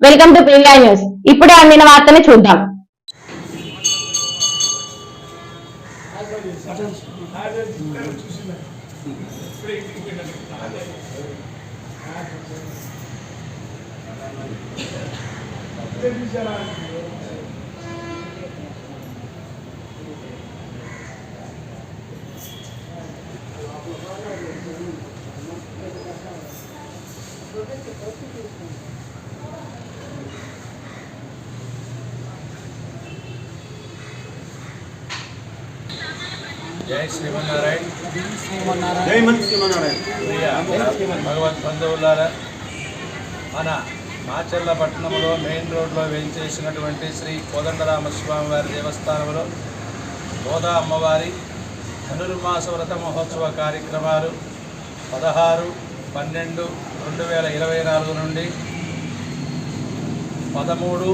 Welcome to Priya news ఇప్పుడే అందిన వార్తని చూద్దాం. జై శ్రీమన్నారాయణ. జై శ్రీమన్నారాయణ. భగవత్ బంధువులారా మన మాచర్ల పట్టణంలో మెయిన్ రోడ్లో వేయించేసినటువంటి శ్రీ కోదండరామస్వామి వారి దేవస్థానంలో గోదా అమ్మవారి ధనుర్మాస వ్రత మహోత్సవ కార్యక్రమాలు పదహారు పన్నెండు రెండు వేల ఇరవై నాలుగు నుండి పదమూడు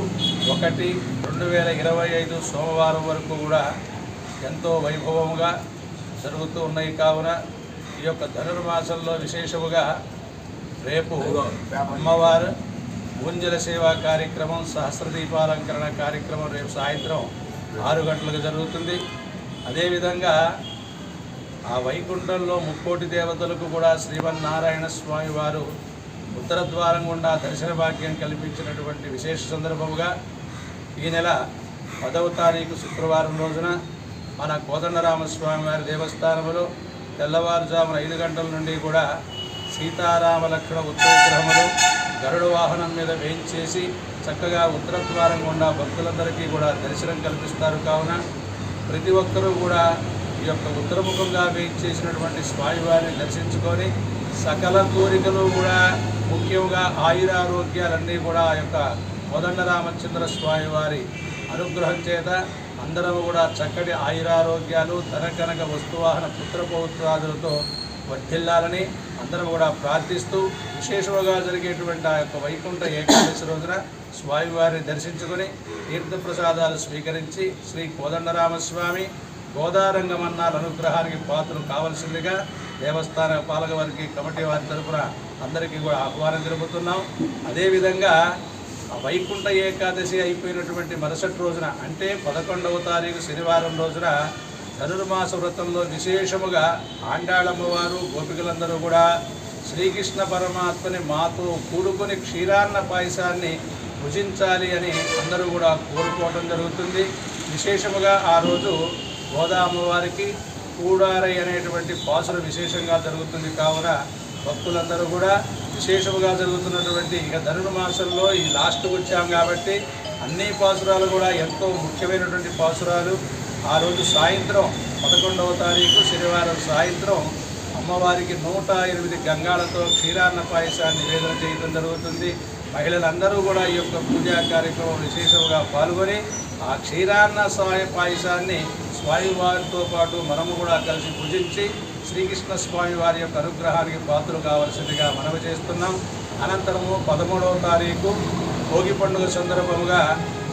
ఒకటి రెండు వేల ఇరవై ఐదు సోమవారం వరకు కూడా ఎంతో వైభవముగా జరుగుతూ ఉన్నాయి కావున ఈ యొక్క ధనుర్మాసంలో విశేషముగా రేపు అమ్మవారు ఊంజల సేవా కార్యక్రమం సహస్రదీపాలంకరణ కార్యక్రమం రేపు సాయంత్రం ఆరు గంటలకు జరుగుతుంది. అదేవిధంగా ఆ వైకుంఠంలో ముక్కోటి దేవతలకు కూడా శ్రీమన్నారాయణ స్వామి వారు ఉత్తర ద్వారం గుండా దర్శన భాగ్యం కల్పించినటువంటి విశేష సందర్భముగా ఈ నెల పదవ తారీఖు శుక్రవారం రోజున మన కోదండరామస్వామి వారి దేవస్థానములో తెల్లవారుజామున ఐదు గంటల నుండి కూడా సీతారామ లక్ష్మణ ఉత్తరగ్రహములు గరుడు వాహనం మీద వేయించేసి చక్కగా ఉత్తరద్వారం గుండా భక్తులందరికీ కూడా దర్శనం కల్పిస్తారు కావున ప్రతి ఒక్కరూ కూడా ఈ యొక్క ఉత్తరముఖంగా వేయించేసినటువంటి స్వామివారిని దర్శించుకొని సకల కోరికలు కూడా ముఖ్యంగా ఆయురారోగ్యాలన్నీ కూడా ఆ యొక్క కోదండరామచంద్ర స్వామివారి అనుగ్రహం చేత అందరం కూడా చక్కటి ఆయురారోగ్యాలు తనకనక వస్తువాహన పుత్రపౌత్రాదులతో వర్ధిల్లాలని అందరం కూడా ప్రార్థిస్తూ విశేషముగా జరిగేటువంటి ఆ యొక్క వైకుంఠ ఏకాదశి రోజున స్వామివారిని దర్శించుకుని తీర్థప్రసాదాలు స్వీకరించి శ్రీ కోదండరామస్వామి గోదారంగమన్నాల అనుగ్రహానికి పాత్రలు కావలసిందిగా దేవస్థాన పాలకవర్గి కమిటీ వారి తరఫున అందరికీ కూడా ఆహ్వానం జరుపుతున్నాం. అదేవిధంగా వైకుంఠ ఏకాదశి అయిపోయినటువంటి మరుసటి రోజున అంటే పదకొండవ తారీఖు శనివారం రోజున ధనుర్మాస వ్రతంలో విశేషముగా ఆండాళమ్మవారు గోపికలందరూ కూడా శ్రీకృష్ణ పరమాత్మని మాతో కూడుకొని క్షీరాన్న పాయసాన్ని భుజించాలి అని అందరూ కూడా కోరుకోవడం జరుగుతుంది. విశేషముగా ఆ రోజు గోదా అమ్మవారికి కూడారై అనేటువంటి పాసులు విశేషంగా జరుగుతుంది కావున భక్తులందరూ కూడా విశేషముగా జరుగుతున్నటువంటి ఇక ధనుర్మాసంలో ఈ లాస్ట్ వచ్చాం కాబట్టి అన్ని పాసురాలు కూడా ఎంతో ముఖ్యమైనటువంటి పాసురాలు. ఆ రోజు సాయంత్రం పదకొండవ తారీఖు శనివారం సాయంత్రం అమ్మవారికి నూట ఎనిమిది గంగాలతో క్షీరాన్న పాయసాన్ని నివేదన చేయడం జరుగుతుంది. మహిళలందరూ కూడా ఈ యొక్క పూజా కార్యక్రమం విశేషంగా పాల్గొని ఆ క్షీరాన్న స్వాయ పాయసాన్ని స్వామివారితో పాటు మనము కూడా కలిసి పూజించి శ్రీకృష్ణ స్వామి వారి యొక్క అనుగ్రహానికి పాత్రలు కావాల్సిందిగా మనవి చేస్తున్నాం. అనంతరము పదమూడవ తారీఖు భోగి పండుగ సందర్భముగా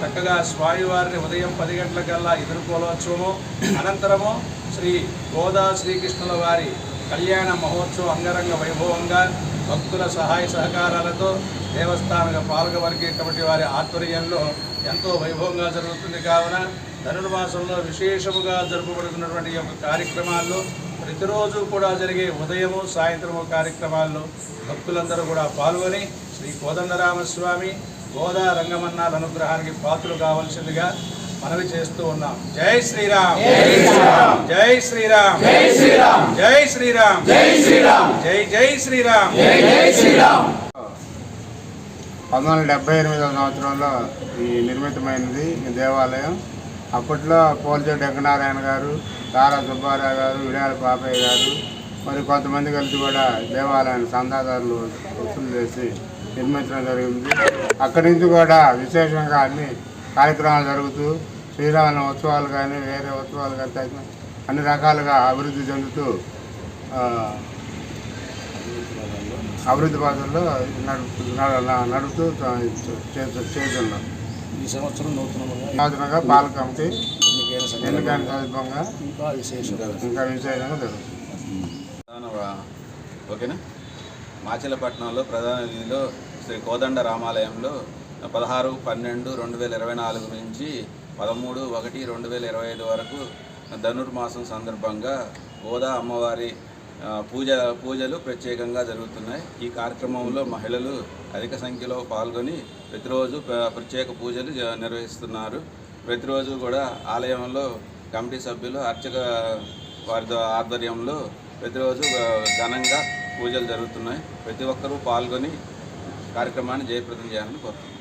చక్కగా స్వామివారిని ఉదయం పది గంటలకల్లా ఎదుర్కోవచ్చుము అనంతరము శ్రీ గోదా శ్రీకృష్ణుల వారి కళ్యాణ మహోత్సవం అంగరంగ వైభవంగా భక్తుల సహాయ సహకారాలతో దేవస్థాన పాలకవర్గ కమిటీ వారి ఆధ్వర్యంలో ఎంతో వైభవంగా జరుగుతుంది. కావున ధనుర్మాసంలో విశేషముగా జరుపుబడుతున్నటువంటి ఈ యొక్క కార్యక్రమాల్లో ప్రతిరోజు కూడా జరిగే ఉదయము సాయంత్రము కార్యక్రమాల్లో భక్తులందరూ కూడా పాల్గొని శ్రీ కోదండరామస్వామి గోదా రంగమన్నాల అనుగ్రహానికి పాత్రలు కావాల్సిందిగా మనవి చేస్తూ ఉన్నాం. జై శ్రీరామ్! జై శ్రీరామ్! జై శ్రీరామ్! జై శ్రీరామ్! జై శ్రీరామ్! జై జై శ్రీరామ్! పంతొమ్మిది వందల డెబ్బై ఎనిమిదవ సంవత్సరంలో ఈ నిర్మితమైనది ఈ దేవాలయం. అప్పట్లో పోల్చెట్టి వెంకనారాయణ గారు తారా సుబ్బారావు గారు విడాల పాపయ్య గారు మరి కొంతమంది కలిసి కూడా దేవాలయాన్ని సందాదారులు వసూలు చేసి నిర్మించడం జరిగింది. అక్కడి నుంచి కూడా విశేషంగా అన్ని కార్యక్రమాలు జరుగుతూ శ్రీరామ ఉత్సవాలు కానీ వేరే ఉత్సవాలు కానీ తగిన అన్ని రకాలుగా అభివృద్ధి చెందుతూ అభివృద్ధి బాధల్లో నడుపు నడుపుతూ చేస్తూ- చేస్తున్నాం. ఈ సంవత్సరం నూతనంగా పాలక కమిటీ ఎన్నికైన సందర్భంగా ఎన్నికైన సందర్భంగా ఇంకా విశేషంగా ఇంకా విశేషంగా జరుగుతుంది ప్రధాన వా- ఓకేనా? మాచిలపట్నంలో ప్రధాన వీధిలో శ్రీ కోదండ రామాలయంలో పదహారు పన్నెండు రెండు వేల ఇరవై నాలుగు నుంచి పదమూడు ఒకటి రెండు వేల ఇరవై ఐదు వరకు ధనుర్మాసం సందర్భంగా గోదా అమ్మవారి పూజ పూజలు ప్రత్యేకంగా జరుగుతున్నాయి. ఈ కార్యక్రమంలో మహిళలు అధిక సంఖ్యలో పాల్గొని ప్రతిరోజు ప్రత్యేక పూజలు నిర్వహిస్తున్నారు. ప్రతిరోజు కూడా ఆలయంలో కమిటీ సభ్యులు అర్చక వారి ఆధ్వర్యంలో ప్రతిరోజు ఘనంగా పూజలు జరుగుతున్నాయి. ప్రతి ఒక్కరూ పాల్గొని కార్యక్రమాన్ని జయప్రదం చేయాలని కోరుతున్నాను